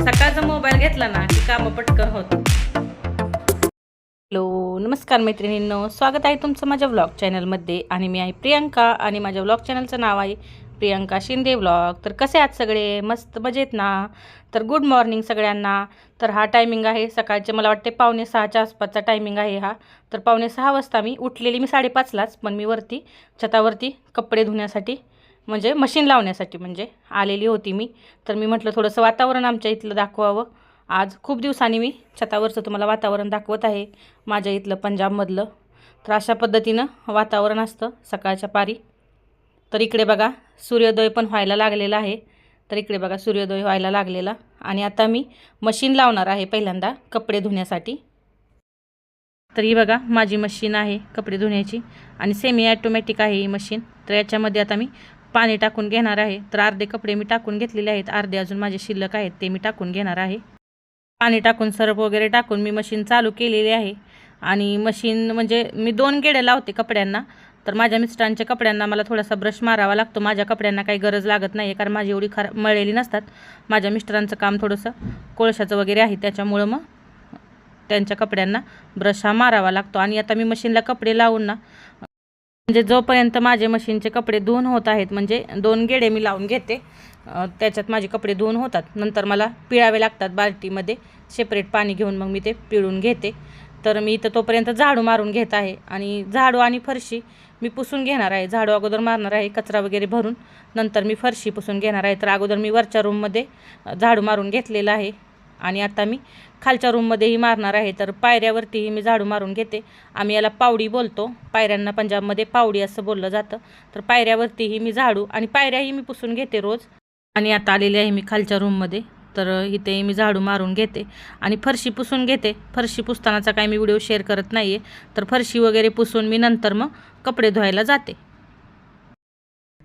सकाळचा मोबाईल घेतला ना की कामं पटकन होत हॅलो नमस्कार मैत्रिणींनो. स्वागत आहे तुमचं माझ्या व्लॉग चॅनलमध्ये आणि मी आहे प्रियंका आणि माझ्या व्लॉग चॅनलचं नाव आहे प्रियंका शिंदे ब्लॉग तर कसे आहात सगळे? मस्त मजेत ना? तर गुड मॉर्निंग सगळ्यांना. तर हा टायमिंग आहे सकाळचे. मला वाटते पावणे सहाच्या आसपासचा टायमिंग आहे हा. तर पावणे सहा वाजता मी उठलेली. मी साडेपाचलाच पण मी वरती छतावरती कपडे धुण्यासाठी म्हणजे मशीन लावण्यासाठी म्हणजे आलेली होती मी. तर मी म्हटलं थोडंसं वातावरण आमच्या इथलं दाखवावं. आज खूप दिवसांनी मी छतावरचं तुम्हाला वातावरण दाखवत आहे. माझ्या इथलं पंजाबमधलं. तर अशा पद्धतीनं वातावरण असतं सकाळच्या पारी. तर इकडे बघा सूर्योदय पण व्हायला लागलेला आहे. तर इकडे बघा सूर्योदय व्हायला लागलेला. आणि आता मी मशीन लावणार आहे पहिल्यांदा कपडे धुण्यासाठी. तर ही बघा माझी मशीन आहे कपडे धुण्याची. आणि सेमी ॲटोमॅटिक आहे ही मशीन तर याच्यामध्ये आता मी पाणी टाकून घेणार आहे. तर अर्धे कपडे मी टाकून घेतलेले आहेत. अर्धे अजून माझे शिल्लक आहेत ते मी टाकून घेणार आहे. पाणी टाकून सरप वगैरे टाकून मी मशीन चालू केलेली आहे. आणि मशीन म्हणजे मी दोन गेड्या लावते कपड्यांना. तर माझ्या मिस्टरांच्या कपड्यांना मला थोडासा ब्रश मारावा लागतो. माझ्या कपड्यांना काही गरज लागत नाही आहे कारण माझी एवढी खरा मळलेली नसतात. माझ्या मिस्टरांचं काम थोडंसं कोळशाचं वगैरे आहे त्याच्यामुळं मग त्यांच्या कपड्यांना ब्रश हा मारावा लागतो. आणि आता मी मशीनला कपडे लावून ना म्हणजे जोपर्यंत माझे मशीनचे कपडे धुवून होत आहेत म्हणजे दोन गेडे मी लावून घेते त्याच्यात माझे कपडे धुवून होतात. नंतर मला पिळावे लागतात बाल्टीमध्ये सेपरेट पाणी घेऊन मग मी ते पिळून घेते. तर मी इथं तोपर्यंत झाडू मारून घेत आहे. आणि झाडू आणि फरशी मी पुसून घेणार आहे. झाडू अगोदर मारणार आहे कचरा वगैरे भरून. नंतर मी फरशी पुसून घेणार आहे. तर अगोदर मी वरच्या रूममध्ये झाडू मारून घेतलेलं आहे. आणि आता मी खालच्या रूममध्येही मारणार आहे. तर पायऱ्यावरतीही मी झाडू मारून घेते. आम्ही याला पावडी बोलतो. पायऱ्यांना पंजाबमध्ये पावडी असं बोललं जातं. तर पायऱ्यावरतीही मी झाडू आणि पायऱ्याही मी पुसून घेते रोज. आणि आता आलेली आहे मी खालच्या रूममध्ये तर इथे मी झाडू मारून घेते. आणि फरशी पुसून घेते. फरशी पुसतानाचा काही मी व्हिडिओ शेअर करत नाही आहे तर फरशी वगैरे पुसून मी नंतर मग कपडे धुवायला जाते.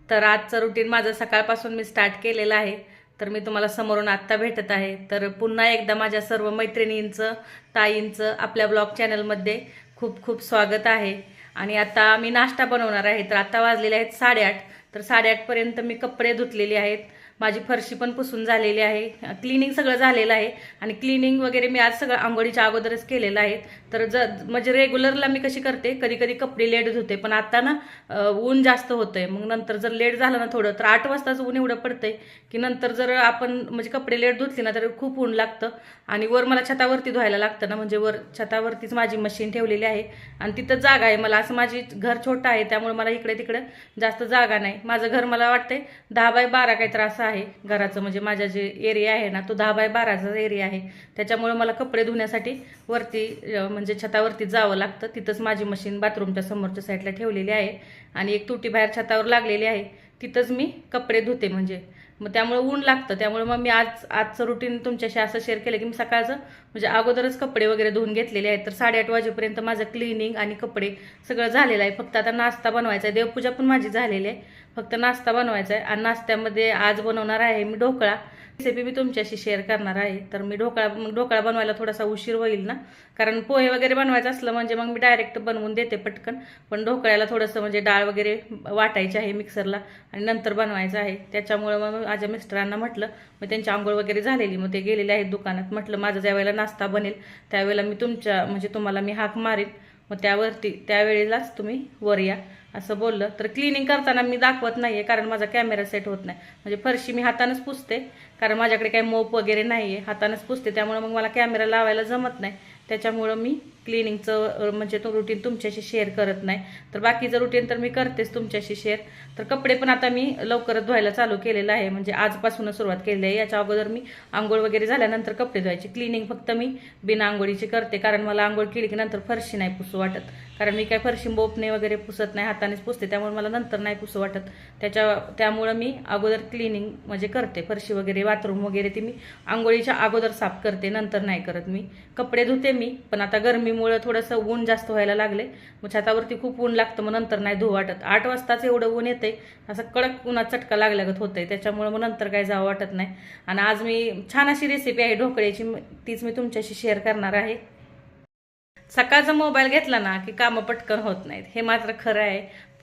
तर आजचं रुटीन माझं सकाळपासून मी स्टार्ट केलेलं आहे. तर मी तुम्हाला समोरून आत्ता भेटत आहे. तर पुन्हा एकदा माझ्या सर्व मैत्रिणींचं ताईंचं आपल्या ब्लॉग चॅनलमध्ये खूप खूप स्वागत आहे. आणि आता मी नाश्ता बनवणार आहे. तर आता वाजलेले आहेत साडेआठ. तर साडेआठपर्यंत मी कपडे धुतलेले आहेत. माझी फरशी पण पुसून झालेली आहे. क्लिनिंग सगळं झालेलं आहे. आणि क्लिनिंग वगैरे मी आज सगळं आंघोळीच्या अगोदरच केलेलं आहे. तर ज म्हणजे रेग्युलरला मी कशी करते? कधी कधी कपडे लेट धुते पण आता ना ऊन जास्त होतंय. मग नंतर जर लेट झालं ना थोडं तर आठ वाजताच ऊन एवढं पडतंय की नंतर जर आपण म्हणजे कपडे लेट धुतली ना तर खूप ऊन लागतं. आणि वर मला छतावरती धुवायला लागतं ना म्हणजे वर छतावरतीच माझी मशीन ठेवलेली आहे. आणि तिथं जागा आहे. मला असं माझी घर छोटं आहे त्यामुळे मला इकडे तिकडे जास्त जागा नाही. माझं घर मला वाटतंय दहा बाय बारा काही त्रास आहे. घराचं म्हणजे माझा जे एरिया आहे ना तो दहा बाय बाराचा एरिया आहे. त्याच्यामुळे मला कपडे धुण्यासाठी वरती म्हणजे छतावरती जावं लागतं. तिथंच माझी मशीन बाथरूमच्या समोरच्या साईडला ठेवलेली आहे. आणि एक तुटी बाहेर छतावर लागलेली आहे. तिथंच मी कपडे धुते म्हणजे. मग त्यामुळे ऊन लागतं. त्यामुळे मग मी आज आजचं रुटीन तुमच्याशी असं शेअर केलं की मी सकाळचं म्हणजे अगोदरच कपडे वगैरे धुवून घेतलेले आहेत. तर साडेआठ वाजेपर्यंत माझं क्लिनिंग आणि कपडे सगळं झालेलं आहे. फक्त आता नाश्ता बनवायचा आहे. देवपूजा पण माझी झालेली आहे. फक्त नाश्ता बनवायचा आहे. आणि नाश्त्यामध्ये आज बनवणार आहे मी ढोकळा. रेसिपी मी तुमच्याशी शेअर करणार आहे. तर मी ढोकळा मग ढोकळा बनवायला थोडासा उशीर होईल ना? कारण पोहे वगैरे बनवायचं असलं म्हणजे मग मी डायरेक्ट बनवून देते पटकन. पण ढोकळ्याला थोडंसं म्हणजे डाळ वगैरे वाटायची आहे मिक्सरला आणि नंतर बनवायचं आहे. त्याच्यामुळं मग माझ्या मिस्टरांना म्हटलं मग त्यांची आंघोळ वगैरे झालेली मग ते गेलेले आहेत दुकानात. म्हटलं माझं ज्या वेळेला नाश्ता बनेल त्यावेळेला मी तुमच्या म्हणजे तुम्हाला मी हाक मारेन. मग त्यावरती त्यावेळेलाच तुम्ही वर या. असं बोललं. तर क्लिनिंग करताना मी दाखवत नाही आहे कारण माझा कॅमेरा सेट होत नाही. म्हणजे फरशी मी हातानंच पुसते कारण माझ्याकडे काही मोप वगैरे नाही आहे हातानंच पुसते त्यामुळं मग मला कॅमेरा लावायला जमत नाही. त्याच्यामुळं मी क्लिनिंगचं म्हणजे तो रुटीन तुमच्याशी शेअर करत नाही. तर बाकीचं रुटीन तर मी करतेच तुमच्याशी शेअर तर कपडे पण आता मी लवकरच धुवायला चालू केलेलं आहे. म्हणजे आजपासूनच सुरुवात केलेली आहे. याच्या अगोदर मी आंघोळ वगैरे झाल्यानंतर कपडे धुवायचे. क्लिनिंग फक्त मी बिना आंघोळीची करते कारण मला आंघोळ केली की नंतर फरशी नाही पुसू वाटत. कारण मी काय फरशी बोपणे वगैरे पुसत नाही हातानेच पुसते त्यामुळे मला नंतर नाही पुसू वाटत. त्याच्या त्यामुळं मी अगोदर क्लिनिंग म्हणजे करते फरशी वगैरे बाथरूम वगैरे ती मी आंघोळीच्या अगोदर साफ करते नंतर नाही करत मी. कपडे धुते मी पण आता गरमीमुळं थोडंसं ऊन जास्त व्हायला लागले मग छातावरती खूप ऊन लागतं मग नंतर नाही धुवा वाटत. आठ वाजताच एवढं ऊन येते असं कडक उन्हात चटका लागल्यागत होतंय. त्याच्यामुळं मग नंतर काय जावं वाटत नाही. आणि आज मी छान अशी रेसिपी आहे ढोकळ्याची तीच मी तुमच्याशी शेअर करणार आहे. सकाळचा मोबाईल घेतला ना की कामं पटकन होत नाहीत. हे मात्र खरं आहे.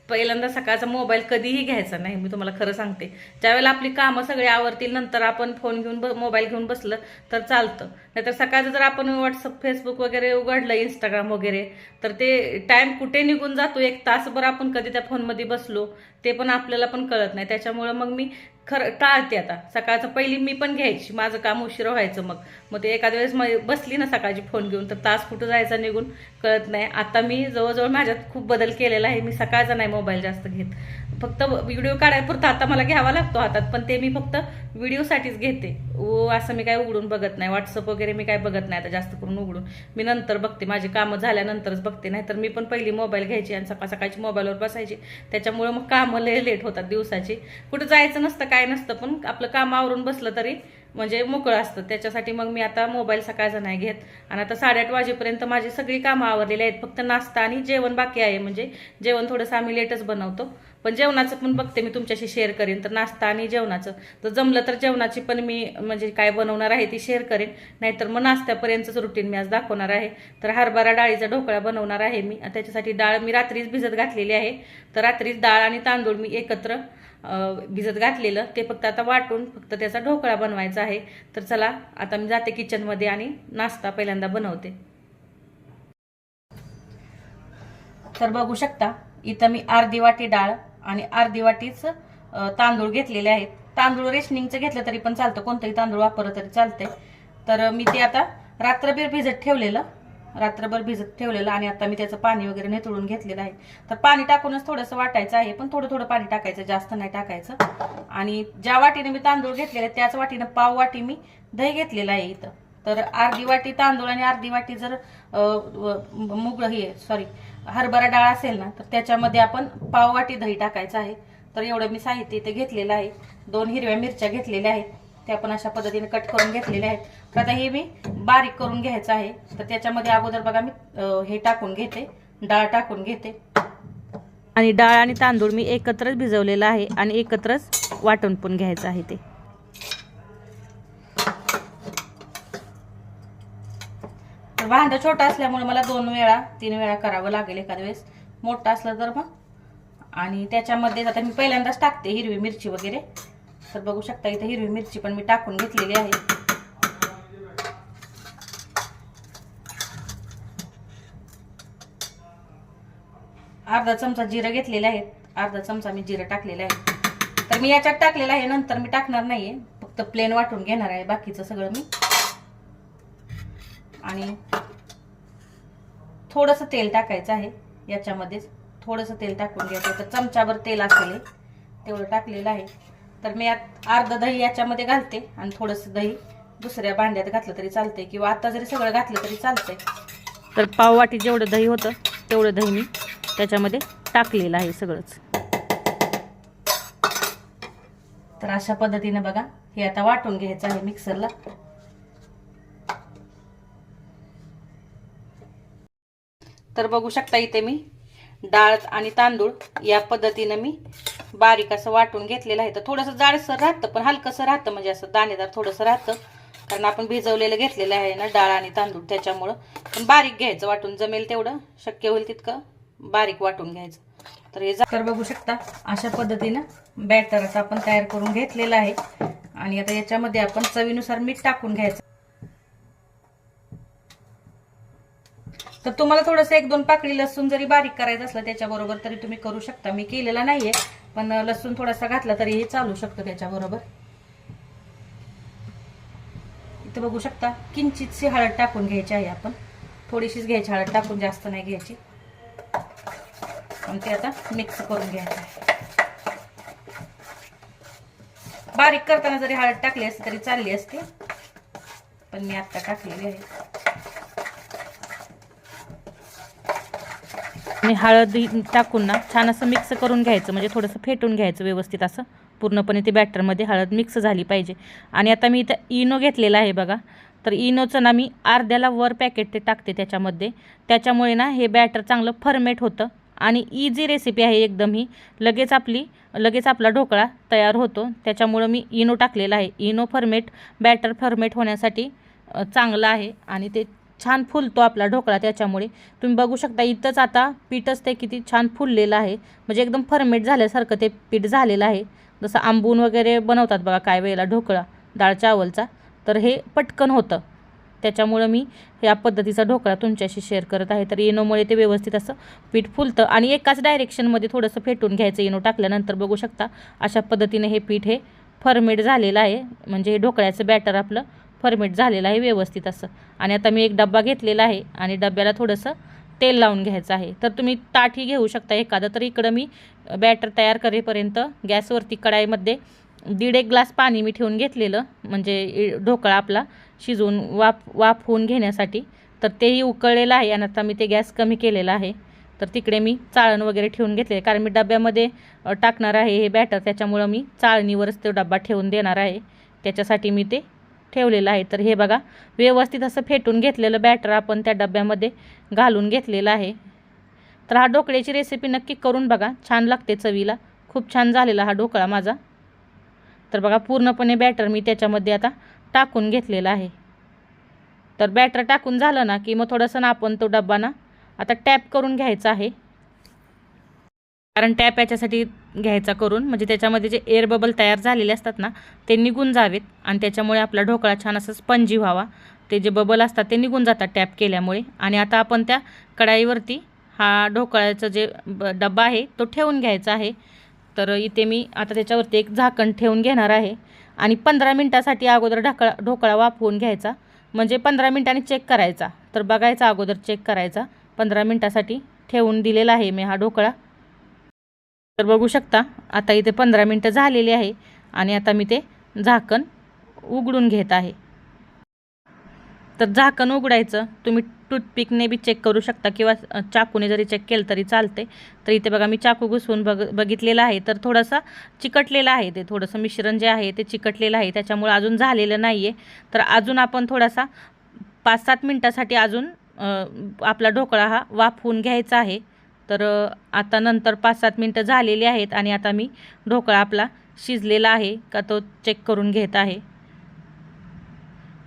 पहिल्यांदा सकाळचा मोबाईल कधीही घ्यायचा नाही मी तुम्हाला खरं सांगते. ज्यावेळेला आपली कामं सगळी आवरतील नंतर आपण फोन घेऊन ब मोबाईल घेऊन बसलं तर चालतं. नाहीतर सकाळचं जर आपण व्हॉट्सअप फेसबुक वगैरे उघडलं इंस्टाग्राम वगैरे तर ते टाईम कुठे निघून जातो? एक तासभर आपण कधी त्या फोनमध्ये बसलो ते पण आपल्याला पण कळत नाही. त्याच्यामुळं मग मी खरं टाळते आता. सकाळचं पहिली मी पण घ्यायची. माझं काम उशिरा व्हायचं मग. मग ते एखाद्या वेळेस मग बसली ना सकाळची फोन घेऊन तर तास कुठं जायचा निघून कळत नाही. आता मी जवळजवळ माझ्यात खूप बदल केलेला आहे. मी सकाळचा नाही मोबाईल जास्त घेत. फक्त व्हिडिओ काढायपुरता आता मला घ्यावा लागतो हातात पण ते मी फक्त व्हिडिओसाठीच घेते. ओ असं मी काय उघडून बघत नाही. व्हॉट्सअप वगैरे मी काय बघत नाही आता जास्त करून उघडून. मी नंतर बघते. माझी कामं झाल्यानंतरच बघते. नाहीतर मी पण पहिली मोबाईल घ्यायची आणि सकाळ सकाळची मोबाईलवर बसायची. त्याच्यामुळे मग कामं लय लेट होतात दिवसाची. कुठं जायचं नसतं काय नसतं पण आपलं काम आवरून बसलं तरी म्हणजे मोकळं असतं. त्याच्यासाठी मग मी आता मोबाईल सकाळचा नाही घेत. आणि आता साडेआठ वाजेपर्यंत माझी सगळी कामं आवरलेली आहेत. फक्त नाश्ता आणि जेवण बाकी आहे. म्हणजे जेवण थोडंसं आम्ही लेटच बनवतो. पण जेवणाचं पण बघते मी तुमच्याशी शेअर करेन. तर नाश्ता आणि जेवणाचं. तर जमलं तर जेवणाची पण मी म्हणजे काय बनवणार आहे ती शेअर करेन. नाहीतर मग नाश्त्यापर्यंतच रुटीन मी आज दाखवणार आहे. तर हरभरा डाळीचा ढोकळा बनवणार आहे मी. त्याच्यासाठी डाळ मी रात्रीच भिजत घातलेली आहे. तर रात्रीच डाळ आणि तांदूळ मी एकत्र भिजत घातलेलं. ते फक्त आता वाटून फक्त त्याचा ढोकळा बनवायचा आहे. तर चला आता मी जाते किचनमध्ये आणि नाश्ता पहिल्यांदा बनवते. तर बघू शकता इथं मी अर्धी वाटी डाळ आणि अर्धी वाटीच तांदूळ घेतलेले आहेत. तांदूळ रेशनिंगचं घेतलं तरी पण चालतं. कोणतंही तांदूळ वापरलं तरी चालतंय. तर मी ते आता रात्रभर भिजत ठेवलेलं. रात्रभर भिजत ठेवलेलं आणि आता मी त्याचं पाणी वगैरे नेतळून घेतलेलं आहे. तर पाणी टाकूनच थोडंसं वाटायचं आहे पण थोडं थोडं पाणी टाकायचं जास्त नाही टाकायचं. आणि ज्या वाटीने मी तांदूळ घेतलेले त्याच वाटीनं पाव वाटी मी दही घेतलेलं आहे इथं. तर अर्धी वाटी तांदूळ आणि अर्धी वाटी जर मुग हे सॉरी हरभरा डाळ असेल ना तर त्याच्यामध्ये आपण पाव वाटी दही टाकायचं आहे. तर एवढं मी साहित्य इथे घेतलेलं आहे. दोन हिरव्या मिरच्या घेतलेल्या आहेत. त्या पण अशा पद्धतीने कट करून घेतलेल्या आहेत. तर आता हे मी बारीक करून घ्यायचं आहे. तर त्याच्यामध्ये अगोदर बघा मी हे टाकून घेते. डाळ टाकून घेते. आणि डाळ आणि तांदूळ मी एकत्रच भिजवलेलं आहे आणि एकत्रच वाटून पण घ्यायचं आहे ते. भांडं छोटं असल्यामुळे मला दोन वेळा तीन वेळा करावं लागेल एखाद्या वेळेस. मोठं असलं तर मग. आणि त्याच्यामध्ये आता मी पहिल्यांदाच टाकते हिरवी मिरची वगैरे. तर बघू शकता इथे हिरवी मिरची पण मी टाकून घेतलेली आहे. अर्धा चमचा जिरं घेतलेले आहेत. अर्धा चमचा मी जिरं टाकलेलं आहे. तर मी याच्यात टाकलेलं आहे नंतर मी टाकणार नाहीये. फक्त प्लेन वाटून घेणार आहे. बाकीचं सगळं मी आणि थोडंसं तेल टाकायचं आहे याच्यामध्येच. थोडंसं तेल टाकून घ्यायचं तर चमच्यावर तेल असेल हे. तेवढं टाकलेलं आहे. तर मी यात अर्धं दही याच्यामध्ये घालते आणि थोडंसं दही दुसऱ्या भांड्यात घातलं तरी चालतंय किंवा आता जरी सगळं घातलं तरी चालतंय. तर पाववाटी जेवढं दही होतं तेवढं दही मी त्याच्यामध्ये टाकलेलं आहे सगळंच. तर अशा पद्धतीने बघा हे आता वाटून घ्यायचं आहे मिक्सरला. तर बघू शकता इथे मी डाळ आणि तांदूळ या पद्धतीनं मी बारीक असं वाटून घेतलेलं आहे. तर थोडंसं जाडसर राहतं पण हलकंसं राहतं म्हणजे असं दाणेदार थोडंसं राहतं. कारण आपण भिजवलेलं घेतलेलं आहे ना डाळ आणि तांदूळ त्याच्यामुळं. पण बारीक घ्यायचं वाटून जमेल तेवढं. शक्य होईल तितकं बारीक वाटून घ्यायचं. तर हे तर बघू शकता अशा पद्धतीनं बॅटर असं आपण तयार करून घेतलेलं आहे. आणि आता याच्यामध्ये आपण चवीनुसार मीठ टाकून घ्यायचं. तर तुम्हाला थोडंसं एक दोन पाकळी लसूण जरी बारीक करायचं असलं त्याच्याबरोबर तरी तुम्ही करू शकता. मी केलेला नाहीये पण लसूण थोडासा घातला तरी हे चालू शकतं त्याच्याबरोबर. इथं बघू शकता किंचितशी हळद टाकून घ्यायची आहे आपण. थोडीशीच घ्यायची हळद टाकून जास्त नाही घ्यायची. आणि ते आता मिक्स करून घ्यायचं बारीक करताना जरी हळद टाकली असती तरी चालली असते पण मी आता टाकलेली आहे. आणि हळद टाकून ना छान असं मिक्स करून घ्यायचं. म्हणजे थोडंसं फेटून घ्यायचं व्यवस्थित असं. पूर्णपणे ते बॅटरमध्ये हळद मिक्स झाली पाहिजे. आणि आता मी इथं इनो घेतलेला आहे बघा. तर इनोचं ना मी अर्ध्याला वर पॅकेट ते टाकते त्याच्यामध्ये. त्याच्यामुळे ना हे बॅटर चांगलं फर्मेट होतं. आणि इझी रेसिपी आहे एकदम ही. लगेच आपली लगेच आपला ढोकळा तयार होतो. त्याच्यामुळं मी इनो टाकलेला आहे. इनो फर्मेट बॅटर फर्मेट होण्यासाठी चांगलं आहे. आणि ते छान फुलतो आपला ढोकळा त्याच्यामुळे. तुम्ही बघू शकता इथंच आता पीठच ते किती छान फुललेलं आहे. म्हणजे एकदम फर्मेट झाल्यासारखं ते पीठ झालेलं आहे. जसं आंबून वगैरे बनवतात बघा काय वेळेला ढोकळा डाळ चावलचा. तर हे पटकन होतं. त्याच्यामुळं मी या पद्धतीचा ढोकळा तुमच्याशी शेअर करत आहे. तर इनोमुळे ते व्यवस्थित असं पीठ फुलतं. आणि एकाच डायरेक्शनमध्ये थोडंसं फेटून घ्यायचं इनो टाकल्यानंतर बघू शकता अशा पद्धतीने हे पीठ हे फर्मेट झालेलं आहे. म्हणजे हे ढोकळ्याचं बॅटर आपलं फर्मेट झालेलं आहे व्यवस्थित असं. आणि आता मी एक डब्बा घेतलेला आहे आणि डब्याला थोडंसं तेल लावून घ्यायचं आहे. तर तुम्ही ताटही घेऊ शकता एखादं. तर इकडं मी बॅटर तयार करेपर्यंत गॅसवरती कढाईमध्ये दीड एक ग्लास पाणी मी ठेवून घेतलेलं. म्हणजे ढोकळा आपला शिजवून वाफ वाफ होऊन घेण्यासाठी. तर तेही उकळलेलं आहे आणि आता मी ते गॅस कमी केलेला आहे. तर तिकडे मी चाळण वगैरे ठेवून घेतले कारण मी डब्यामध्ये टाकणार आहे हे बॅटर. त्याच्यामुळं मी चाळणीवरच तो डब्बा ठेवून देणार आहे. त्याच्यासाठी मी ते ठेवलेलं आहे. तर हे बघा व्यवस्थित असं फेटून घेतलेलं बॅटर आपण त्या डब्यामध्ये घालून घेतलेलं आहे. तर हा ढोकळ्याची रेसिपी नक्की करून बघा. छान लागते चवीला. खूप छान झालेला हा ढोकळा माझा. तर बघा पूर्णपणे बॅटर मी त्याच्यामध्ये आता टाकून घेतलेला आहे. तर बॅटर टाकून झालं ना की मग थोडंसं ना आपण तो डब्बा ना आता टॅप करून घ्यायचा आहे. कारण टॅप याच्यासाठी घ्यायचा करून म्हणजे त्याच्यामध्ये जे एअर बबल तयार झालेले असतात ना ते निघून जावेत आणि त्याच्यामुळे आपला ढोकळा छान असं स्पंजी व्हावा. ते जे बबल असतात ते निघून जातात टॅप केल्यामुळे. आणि आता आपण त्या कढाईवरती हा ढोकळ्याचं जे ब डब्बा आहे तो ठेवून घ्यायचा आहे. तर इथे मी आता त्याच्यावरती एक झाकण ठेवून घेणार आहे. आणि पंधरा मिनटासाठी अगोदर ढाकळा ढोकळा वाफवून घ्यायचा. म्हणजे पंधरा मिनटांनी चेक करायचा. तर बघायचा अगोदर चेक करायचा. पंधरा मिनटासाठी ठेवून दिलेला आहे मी हा ढोकळा. तर बघू शकता आता इथे पंधरा मिनटं झालेली आहे आणि आता मी ते झाकण उघडून घेत आहे. तर झाकण उघडायचं तुम्ही टूथपिकने बी चेक करू शकता किंवा चाकूने जरी चेक केलं तरी चालते. तर इथे बघा मी चाकू घुसवून बघ बघितलेलं आहे. तर थोडंसं चिकटलेलं आहे ते थोडंसं मिश्रण जे आहे ते चिकटलेलं आहे त्याच्यामुळे अजून झालेलं नाही आहे तर अजून आपण थोडासा पाच सात मिनटासाठी अजून आपला ढोकळा हा वाफवून घ्यायचा आहे. तर आता नंतर पाच सात मिनटं झालेली आहेत आणि आता मी ढोकळा आपला शिजलेला आहे का तो चेक करून घेत आहे.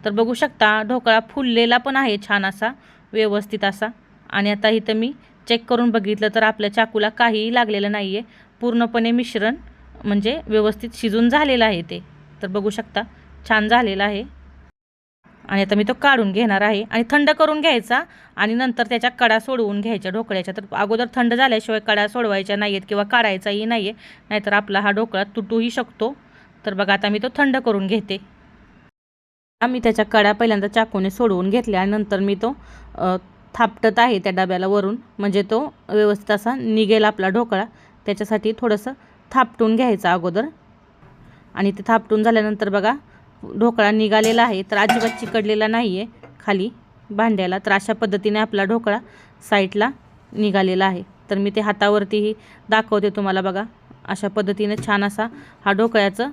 तर बघू शकता ढोकळा फुललेला पण आहे छान असा व्यवस्थित असा. आणि आता इथं मी चेक करून बघितलं तर आपल्या चाकूला काहीही लागलेलं नाही आहे पूर्णपणे मिश्रण म्हणजे व्यवस्थित शिजून झालेलं आहे ते. तर बघू शकता छान झालेलं आहे. आणि आता मी तो काढून घेणार आहे. आणि थंड करून घ्यायचा आणि नंतर त्याच्या कडा सोडवून घ्यायच्या ढोकळ्याच्या. तर अगोदर थंड झाल्याशिवाय कडा सोडवायच्या नाही आहेत किंवा काढायचाही नाही आहे नाहीतर आपला हा ढोकळा तुटूही शकतो. तर बघा आता मी तो थंड करून घेते. आम्ही त्याच्या कडा पहिल्यांदा चाकूने सोडवून घेतल्या आणि नंतर मी तो थापटत आहे त्या डब्याला वरून. म्हणजे तो व्यवस्थित असा निघेल आपला ढोकळा. त्याच्यासाठी थोडंसं थापटून घ्यायचा अगोदर. आणि ते थापटून झाल्यानंतर बघा ढोकळा निघालेला आहे तर अजिबात चिकडलेला नाही आहे खाली भांड्याला तर अशा पद्धतीने आपला ढोकळा साईडला निघालेला आहे. तर मी ते हातावरतीही दाखवते तुम्हाला बघा. अशा पद्धतीने छान असा हा ढोकळ्याचं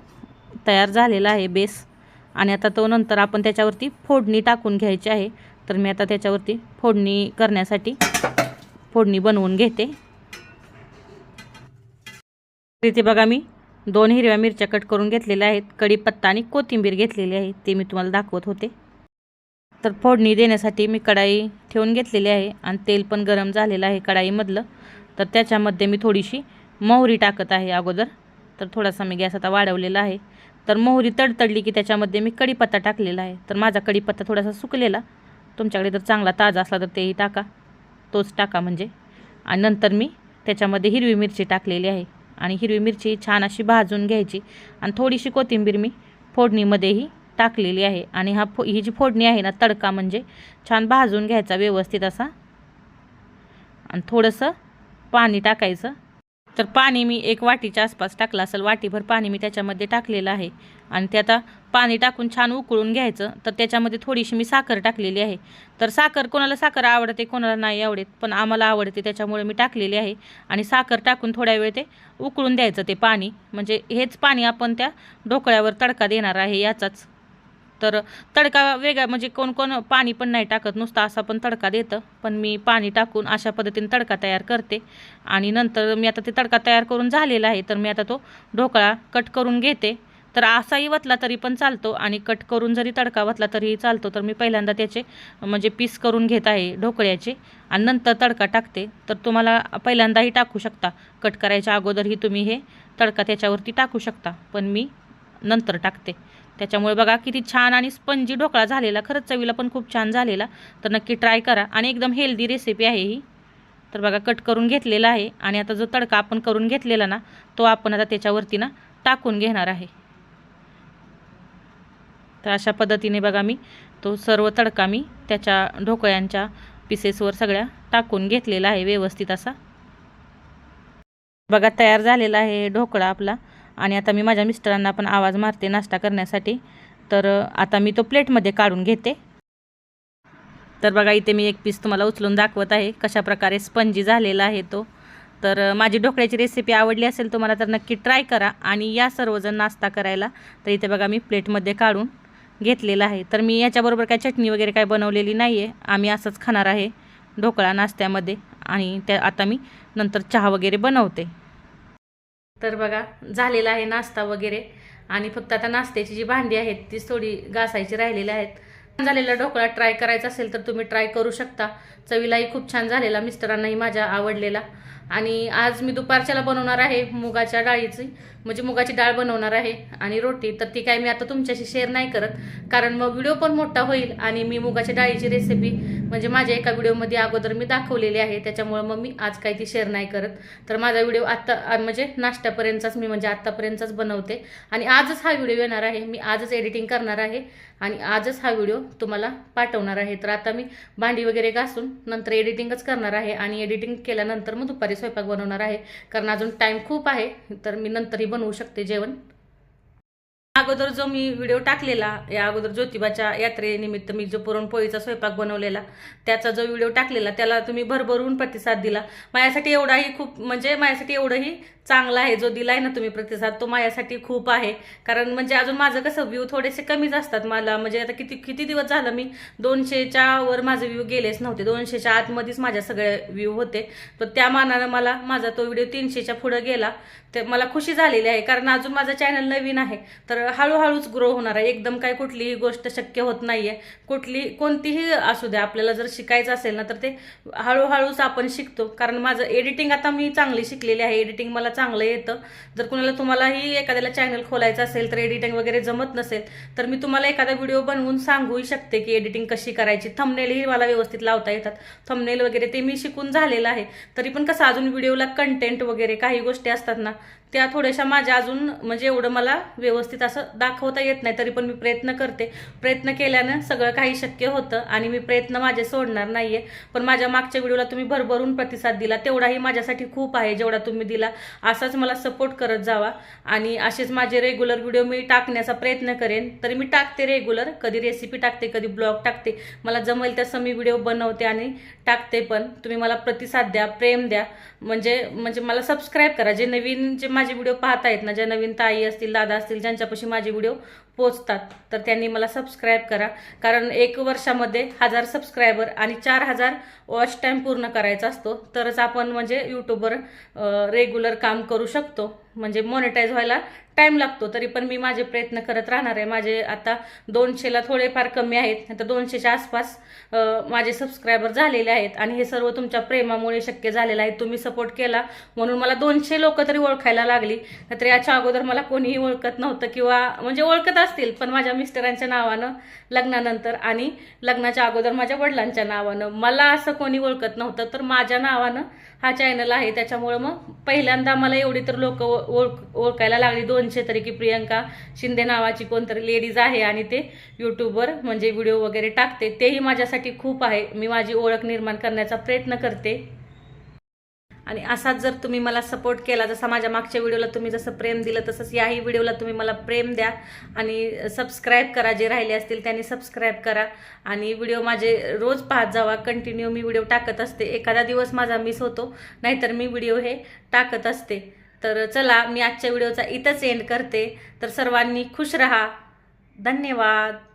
तयार झालेला आहे बेस. आणि आता तो नंतर आपण त्याच्यावरती फोडणी टाकून घ्यायची आहे. तर मी आता त्याच्यावरती फोडणी करण्यासाठी फोडणी बनवून घेते. इथे बघा मी दोन हिरव्या मिरच्या कट करून घेतलेल्या आहेत. कढीपत्ता आणि कोथिंबीर घेतलेली आहे. ते मी तुम्हाला दाखवत होते. तर फोडणी देण्यासाठी मी कढाई ठेवून घेतलेली आहे आणि तेल पण गरम झालेलं आहे कढाईमधलं. तर त्याच्यामध्ये मी थोडीशी मोहरी टाकत आहे अगोदर. तर थोडासा मी गॅस आता वाढवलेला आहे. तर मोहरी तडतडली की त्याच्यामध्ये मी कढीपत्ता टाकलेला आहे. तर माझा कढीपत्ता थोडासा सुकलेला. तुमच्याकडे जर चांगला ताजा असला तर तेही टाका. तोच टाका म्हणजे. आणि नंतर मी त्याच्यामध्ये हिरवी मिरची टाकलेली आहे. आणि हिरवी मिरची छान अशी भाजून घ्यायची. आणि थोडीशी कोथिंबीर मी फोडणीमध्येही टाकलेली आहे. आणि हा फो ही जी फोडणी आहे ना तडका म्हणजे छान भाजून घ्यायचा व्यवस्थित असा. आणि थोडंसं पाणी टाकायचं. तर पाणी मी एक वाटीच्या आसपास टाकलं. असेल वाटीभर पाणी मी त्याच्यामध्ये टाकलेलं आहे. आणि ते आता पाणी टाकून छान उकळून घ्यायचं. तर त्याच्यामध्ये थोडीशी मी साखर टाकलेली आहे. तर साखर कोणाला साखर आवडते कोणाला नाही आवडत पण आम्हाला आवडते त्याच्यामुळे मी टाकलेली आहे. आणि साखर टाकून थोड्या वेळ ते उकळून द्यायचं ते पाणी. म्हणजे हेच पाणी आपण त्या ढोकळ्यावर तडका देणार आहे याचाच तर तडका वेगळा म्हणजे कोण कोण पाणी पण नाही टाकत नुसता असा पण तडका देतं. पण मी पाणी टाकून अशा पद्धतीने तडका तयार करते. आणि नंतर मी आता ते तडका तयार करून झालेला आहे तर मी आता तो ढोकळा कट करून घेते. तर असाही वतला तरी पण चालतो आणि कट करून जरी तडका वतला तरीही चालतो तर मी पहिल्यांदा त्याचे म्हणजे पीस करून घेत आहे ढोकळ्याचे आणि नंतर तडका टाकते. तर तुम्हाला पहिल्यांदाही टाकू शकता. कट करायच्या अगोदरही तुम्ही हे तडका त्याच्यावरती टाकू शकता. पण मी नंतर टाकते. त्याच्यामुळे बघा किती छान आणि स्पंजी ढोकळा झालेला. खरंच चवीला पण खूप छान झालेला. तर नक्की ट्राय करा. आणि एकदम हेल्दी रेसिपी आहे ही. तर बघा कट करून घेतलेला आहे. आणि आता जो तडका आपण करून घेतलेला ना तो आपण आता त्याच्यावरती ना टाकून घेणार आहे. तर अशा पद्धतीने बघा मी तो सर्व तडका मी त्याच्या ढोकळ्यांच्या पिसेसवर सगळ्या टाकून घेतलेला आहे व्यवस्थित असा. बघा तयार झालेला आहे ढोकळा आपला. आणि आता मी माझ्या मिस्टरांना पण आवाज मारते नाश्ता करण्यासाठी. तर आता मी तो प्लेटमध्ये काढून घेते. तर बघा इथे मी एक पीस तुम्हाला उचलून दाखवत आहे. कशाप्रकारे स्पंजी झालेला आहे तो. तर माझी ढोकळ्याची रेसिपी आवडली असेल तुम्हाला तर नक्की ट्राय करा आणि या सर्वजण नाश्ता करायला. तर इथे बघा मी प्लेटमध्ये काढून घेतलेला आहे. तर मी याच्याबरोबर काय चटणी वगैरे काय बनवलेली नाही आहे आम्ही असंच खाणार आहे ढोकळा नाश्त्यामध्ये आणि त्या आता मी नंतर चहा वगैरे बनवते. तर बघा झालेला आहे नाश्ता वगैरे. आणि फक्त आता नाश्त्याची जी भांडी आहेत ती थोडी घासायची राहिलेली आहेत. झालेला ढोकळा ट्राय करायचा असेल तर तुम्ही ट्राय करू शकता. चवीलाही खूप छान झालेला मिस्टरांनाही माझ्या आवडलेला. आणि आज मी दुपारच्याला बनवणार आहे मुगाच्या डाळीची. म्हणजे मुगाची डाळ बनवणार आहे आणि रोटी. तर ती काय मी आता तुमच्याशी शेअर नाही करत. कारण मग व्हिडिओ पण मोठा होईल आणि मी मुगाच्या डाळीची रेसिपी म्हणजे माझ्या एका व्हिडिओमध्ये अगोदर मी दाखवलेली आहे. त्याच्यामुळे मग मी आज काही ती शेअर नाही करत. तर माझा व्हिडिओ आत्ता म्हणजे नाश्त्यापर्यंतचाच मी म्हणजे आत्तापर्यंतचाच बनवते. आणि आजच हा व्हिडिओ येणार आहे. मी आजच एडिटिंग करणार आहे. आणि आजच हा व्हिडिओ तुम्हाला पाठवणार आहे. तर आता मी भांडी वगैरे घासून नंतर एडिटिंगच करणार आहे. आणि एडिटिंग केल्यानंतर मग दुपारी स्वयंपाक बनवणार आहे. कारण अजून टाईम खूप आहे तर मी नंतरही बनवू शकते जेवण. अगोदर जो मी व्हिडिओ टाकलेला या अगोदर ज्योतिबाच्या यात्रेनिमित्त मी जो पुरणपोळीचा स्वयंपाक बनवलेला त्याचा जो व्हिडिओ टाकलेला त्याला तुम्ही भरभरून प्रतिसाद दिला. माझ्यासाठी एवढाही खूप म्हणजे माझ्यासाठी एवढंही चांगला आहे जो दिलाय ना तुम्ही प्रतिसाद तो माझ्यासाठी खूप आहे. कारण म्हणजे अजून माझं कसं व्ह्यू थोडेसे कमीच असतात. मला म्हणजे आता किती किती दिवस झालं मी दोनशेच्या वर माझे व्ह्यू गेलेच नव्हते. दोनशेच्या आतमध्येच माझ्या सगळे व्ह्यू होते. तर त्या मानानं मला माझा तो व्हिडिओ तीनशेच्या पुढं गेला. ते मला खुशी झालेली आहे. कारण अजून माझं चॅनल नवीन आहे. तर हळूहळूच ग्रो होणार आहे. एकदम काय कुठलीही गोष्ट शक्य होत नाहीये. कुठली कोणतीही असू द्या. आपल्याला जर शिकायचं असेल ना तर ते हळूहळूच आपण शिकतो. कारण माझं एडिटिंग आता मी चांगली शिकलेली आहे. एडिटिंग मला चांगलं येतं. जर कुणाला तुम्हालाही एखाद्याला चॅनल खोलायचं असेल तर एडिटिंग वगैरे जमत नसेल तर मी तुम्हाला एखादा व्हिडिओ बनवून सांगूही शकते की एडिटिंग कशी करायची. थंबनेलही मला व्यवस्थित लावता येतात. थंबनेल वगैरे ते मी शिकून झालेलं आहे. तरी पण कसं अजून व्हिडिओला कंटेंट वगैरे काही गोष्टी असतात ना त्या थोड्याशा माझ्या अजून म्हणजे एवढं मला व्यवस्थित असं दाखवता येत नाही तरी पण मी प्रयत्न करते. प्रयत्न केल्यानं सगळं काही शक्य होतं आणि मी प्रयत्न माझे सोडणार नाहीये. पण माझ्या मागच्या व्हिडिओला तुम्ही भरभरून प्रतिसाद दिला. तेवढाही माझ्यासाठी खूप आहे जेवढा तुम्ही दिला. असाच मला सपोर्ट करत जावा आणि असेच माझे रेग्युलर व्हिडिओ मी टाकण्याचा प्रयत्न करेन. तरी मी टाकते रेग्युलर कधी रेसिपी टाकते कधी ब्लॉग टाकते. मला जमेल तसं मी व्हिडिओ बनवते आणि टाकते पण. तुम्ही मला प्रतिसाद द्या प्रेम द्या. म्हणजे म्हणजे मला सबस्क्राईब करा. जे नवीन जे माझे व्हिडिओ पाहता आहेत ना ज्या नवीन ताई असतील दादा असतील ज्यांच्यापाशी माझे व्हिडिओ पोचतात तर त्यांनी मला सबस्क्राईब करा. कारण एक वर्षामध्ये हजार सबस्क्रायबर आणि चार हजार वॉच टाईम पूर्ण करायचा असतो तरच आपण म्हणजे यूट्यूबवर रेग्युलर काम करू शकतो. म्हणजे मॉनिटाईज व्हायला टाईम लागतो तरी पण मी माझे प्रयत्न करत राहणार आहे. माझे आता दोनशेला थोडेफार कमी आहेत तर दोनशेच्या आसपास माझे सबस्क्रायबर झालेले आहेत. आणि हे सर्व तुमच्या प्रेमामुळे शक्य झालेलं आहे. तुम्ही सपोर्ट केला म्हणून मला दोनशे लोक तरी ओळखायला लागली. तर याच्या अगोदर मला कोणीही ओळखत नव्हतं किंवा म्हणजे ओळखत असतील पण माझ्या मिस्टरांच्या नावानं लग्नानंतर आणि लग्नाच्या अगोदर माझ्या वडिलांच्या नावानं. मला असं कोणी ओळखत नव्हतं तर माझ्या नावानं हा चॅनल आहे. त्याच्यामुळं मग पहिल्यांदा मला एवढी तर लोक ओळख ओळखायला लागली. दोनशे तरी की प्रियंका शिंदे नावाची कोणतरी लेडीज आहे आणि ते यूट्यूबवर म्हणजे व्हिडिओ वगैरे टाकते. तेही माझ्यासाठी खूप आहे. मी माझी ओळख निर्माण करण्याचा प्रयत्न करते. आणि असाच जर तुम्ही मला सपोर्ट केला जसा माझ्या मागच्या व्हिडिओला तुम्ही जसं प्रेम दिलं तसंच याही व्हिडिओला तुम्ही मला प्रेम द्या. आणि सबस्क्राईब करा जे राहिले असतील त्यांनी सबस्क्राईब करा. आणि व्हिडिओ माझे रोज पाहत जावा. कंटिन्यू मी व्हिडिओ टाकत असते. एखादा दिवस माझा मिस होतो नाहीतर मी व्हिडिओ हे टाकत असते. तर चला मी आजच्या व्हिडिओचा इथंच एंड करते. तर सर्वांनी खुश रहा. धन्यवाद.